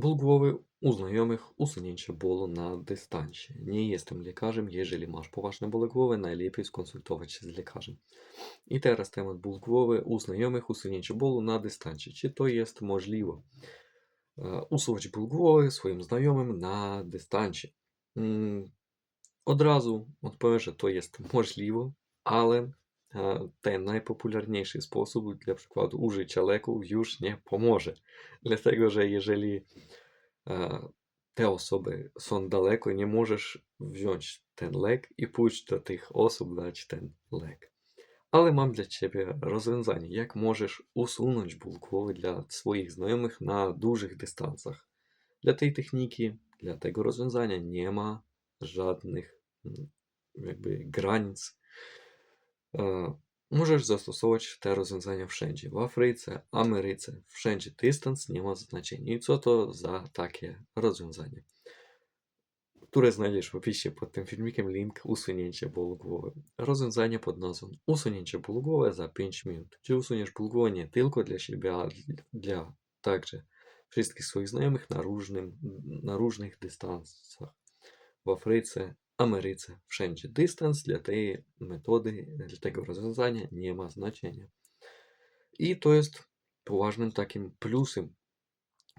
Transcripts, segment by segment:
Ból głowy u znajomych usunięcie bólu na dystansie. Nie jestem lekarzem. Jeżeli masz poważne bóle głowy, najlepiej skonsultować się z lekarzem. I teraz temat ból głowy u znajomych, usunięcie bólu na dystansie. Czy to jest możliwe? E, Usuwać ból głowy swoim znajomym na dystansie. Mm, Od razu odpowiem, że to jest możliwe, ale e, ten najpopularniejszy sposób, dla przykładu użycia leków, już nie pomoże. Dlatego, że jeżeli e, te osoby są daleko, nie możesz wziąć ten lek i pójść do tych osób dać ten lek. Ale mam dla Ciebie rozwiązanie, jak możesz usunąć ból głowy dla swoich znajomych na dużych dystansach. Dla tej techniki, dla tego rozwiązania nie ma żadnych mm, jakby granic. Możesz zastosować te rozwiązania wszędzie. W Afryce, Ameryce, wszędzie dystans nie ma znaczenia. I co to za takie rozwiązanie? Które znajdziesz w opisie pod tym filmikiem, link usunięcie bólu głowy. Rozwiązanie pod nazwą usunięcie bólu głowy za 5 minut. Czy usuniesz ból głowy nie tylko dla siebie, ale dla także wszystkich swoich znajomych na, różnym, na różnych dystansach. W Afryce, Ameryce, wszędzie. Dystans dla tej metody, dla tego rozwiązania nie ma znaczenia. I to jest poważnym takim plusem,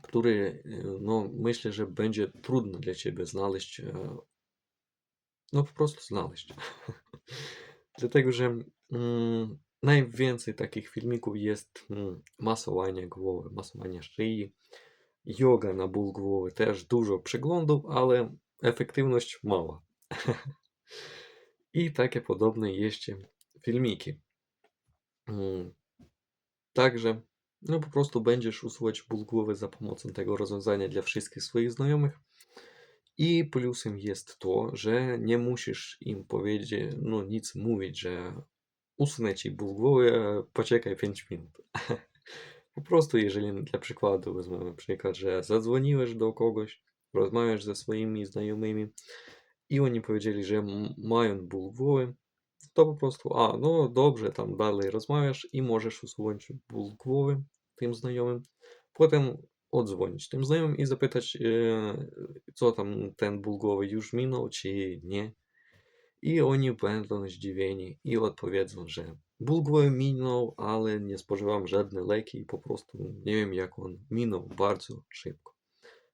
który no, myślę, że będzie trudno dla Ciebie znaleźć, e, no po prostu znaleźć. Dlatego, że mm, najwięcej takich filmików jest mm, masowanie głowy, masowanie szyi, yoga na ból głowy, też dużo przeglądów, ale efektywność mała. I takie podobne jeszcze filmiki. Mm, Także, no po prostu będziesz usuwać ból głowy za pomocą tego rozwiązania dla wszystkich swoich znajomych. I plusem jest to, że nie musisz im powiedzieć, no nic mówić, że usunę ci ból głowy, poczekaj 5 minut. Po prostu, jeżeli dla przykładu weźmiemy przykład, że zadzwoniłeś do kogoś, rozmawiasz ze swoimi znajomymi i oni powiedzieli, że mają ból głowy, to po prostu, a no dobrze, tam dalej rozmawiasz i możesz usunąć ból głowy tym znajomym. Potem odzwonić tym znajomym i zapytać, e, co tam ten ból głowy już minął, czy nie. I oni będą zdziwieni i odpowiedzą, że ból głowy minął, ale nie spożywam żadne leki i po prostu nie wiem jak on minął bardzo szybko.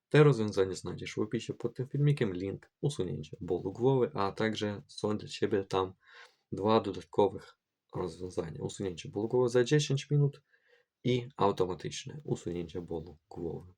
Te rozwiązanie znajdziesz w opisie pod tym filmikiem, link usunięcia bólu głowy, a także są dla Ciebie tam dwa dodatkowych rozwiązania. Usunięcie bólu głowy za 10 minut i automatyczne usunięcie bólu głowy.